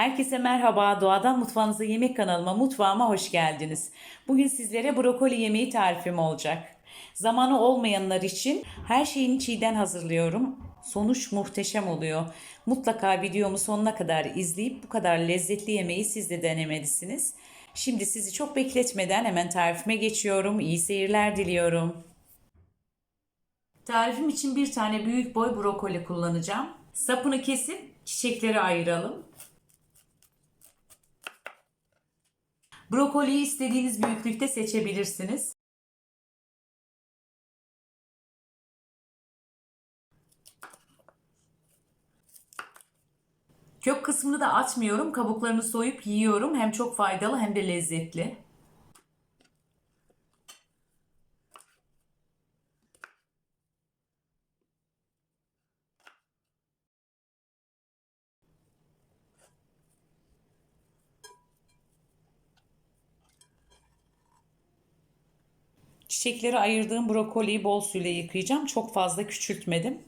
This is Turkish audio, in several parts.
Herkese merhaba. Doğadan Mutfağınıza Yemek kanalıma, mutfağıma hoş geldiniz. Bugün sizlere brokoli yemeği tarifim olacak. Zamanı olmayanlar için her şeyini çiğden hazırlıyorum. Sonuç muhteşem oluyor. Mutlaka videomu sonuna kadar izleyip bu kadar lezzetli yemeği siz de denemelisiniz. Şimdi sizi çok bekletmeden hemen tarifime geçiyorum. İyi seyirler diliyorum. Tarifim için bir tane büyük boy brokoli kullanacağım. Sapını kesip çiçekleri ayıralım. Brokoliyi istediğiniz büyüklükte seçebilirsiniz. Kök kısmını da atmıyorum. Kabuklarını soyup yiyorum. Hem çok faydalı hem de lezzetli. Çiçekleri ayırdığım brokoliyi bol suyla yıkayacağım. Çok fazla küçültmedim.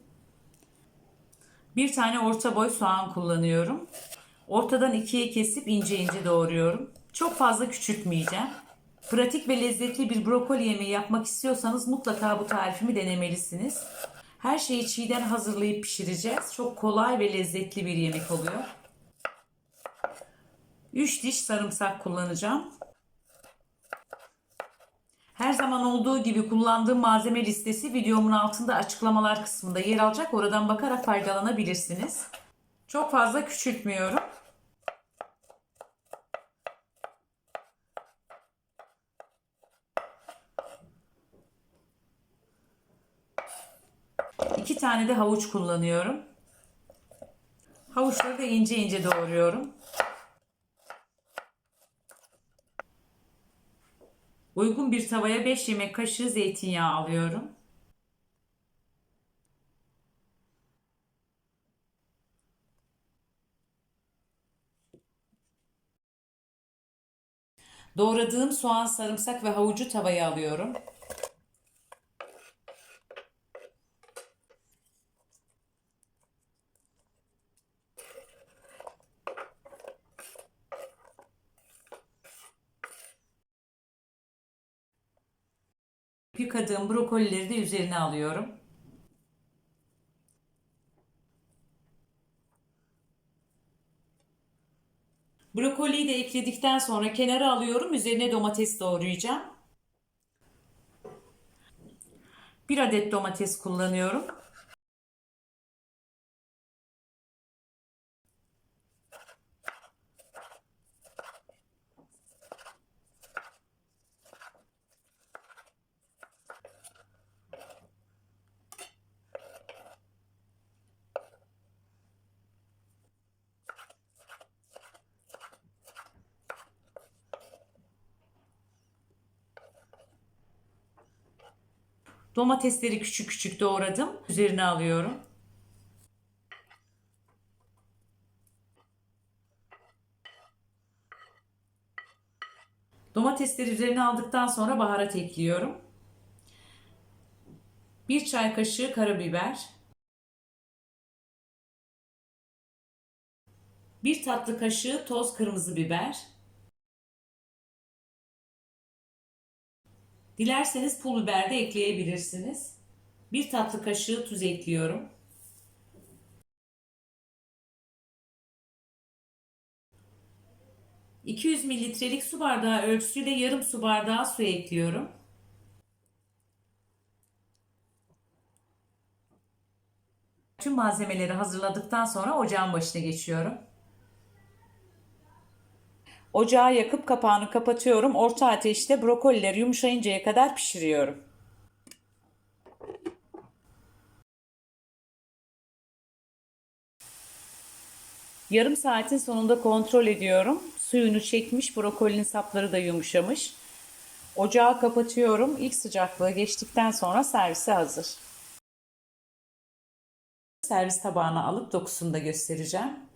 Bir tane orta boy soğan kullanıyorum. Ortadan ikiye kesip ince ince doğruyorum. Çok fazla küçültmeyeceğim. Pratik ve lezzetli bir brokoli yemeği yapmak istiyorsanız mutlaka bu tarifimi denemelisiniz. Her şeyi çiğden hazırlayıp pişireceğiz. Çok kolay ve lezzetli bir yemek oluyor. 3 diş sarımsak kullanacağım. Her zaman olduğu gibi kullandığım malzeme listesi videomun altında açıklamalar kısmında yer alacak. Oradan bakarak faydalanabilirsiniz. Çok fazla küçültmüyorum. İki tane de havuç kullanıyorum. Havuçları da ince ince doğruyorum. Uygun bir tavaya 5 yemek kaşığı zeytinyağı alıyorum. Doğradığım soğan, sarımsak ve havucu tavaya alıyorum. Yıkadığım brokolileri de üzerine alıyorum. Brokoliyi de ekledikten sonra kenara alıyorum. Üzerine domates doğrayacağım. Bir adet domates kullanıyorum. Domatesleri küçük küçük doğradım. Üzerine alıyorum. Domatesleri üzerine aldıktan sonra baharat ekliyorum. Bir çay kaşığı karabiber. Bir tatlı kaşığı toz kırmızı biber. Dilerseniz pul biber de ekleyebilirsiniz. Bir tatlı kaşığı tuz ekliyorum. ...200 mililitrelik su bardağı ölçüsüyle yarım su bardağı su ekliyorum. Tüm malzemeleri hazırladıktan sonra ocağın başına geçiyorum. Ocağı yakıp kapağını kapatıyorum. Orta ateşte brokolileri yumuşayıncaya kadar pişiriyorum. Yarım saatin sonunda kontrol ediyorum. Suyunu çekmiş, brokolinin sapları da yumuşamış. Ocağı kapatıyorum. İlk sıcaklığı geçtikten sonra servise hazır. Servis tabağına alıp dokusunu da göstereceğim.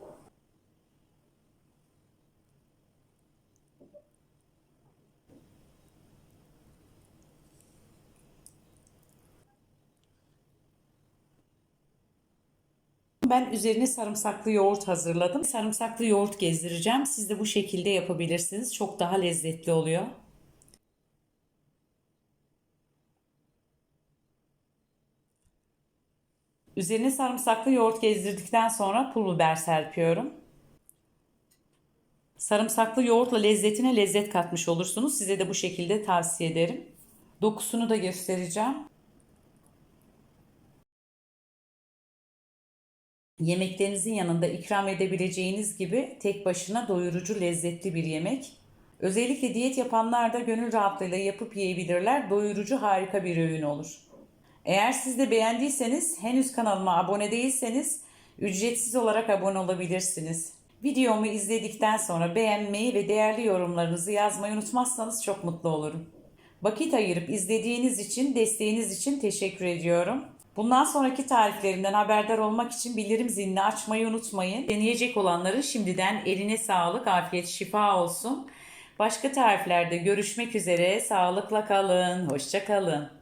Ben üzerine sarımsaklı yoğurt hazırladım. Sarımsaklı yoğurt gezdireceğim. Siz de bu şekilde yapabilirsiniz. Çok daha lezzetli oluyor. Üzerine sarımsaklı yoğurt gezdirdikten sonra pul biber serpiyorum. Sarımsaklı yoğurtla lezzetine lezzet katmış olursunuz. Size de bu şekilde tavsiye ederim. Dokusunu da göstereceğim. Yemeklerinizin yanında ikram edebileceğiniz gibi tek başına doyurucu lezzetli bir yemek. Özellikle diyet yapanlar da gönül rahatlığıyla yapıp yiyebilirler. Doyurucu harika bir öğün olur. Eğer siz de beğendiyseniz henüz kanalıma abone değilseniz ücretsiz olarak abone olabilirsiniz. Videomu izledikten sonra beğenmeyi ve değerli yorumlarınızı yazmayı unutmazsanız çok mutlu olurum. Vakit ayırıp izlediğiniz için, desteğiniz için teşekkür ediyorum. Bundan sonraki tariflerimden haberdar olmak için bildirim zilini açmayı unutmayın. Deneyecek olanların şimdiden eline sağlık, afiyet, şifa olsun. Başka tariflerde görüşmek üzere. Sağlıkla kalın, hoşça kalın.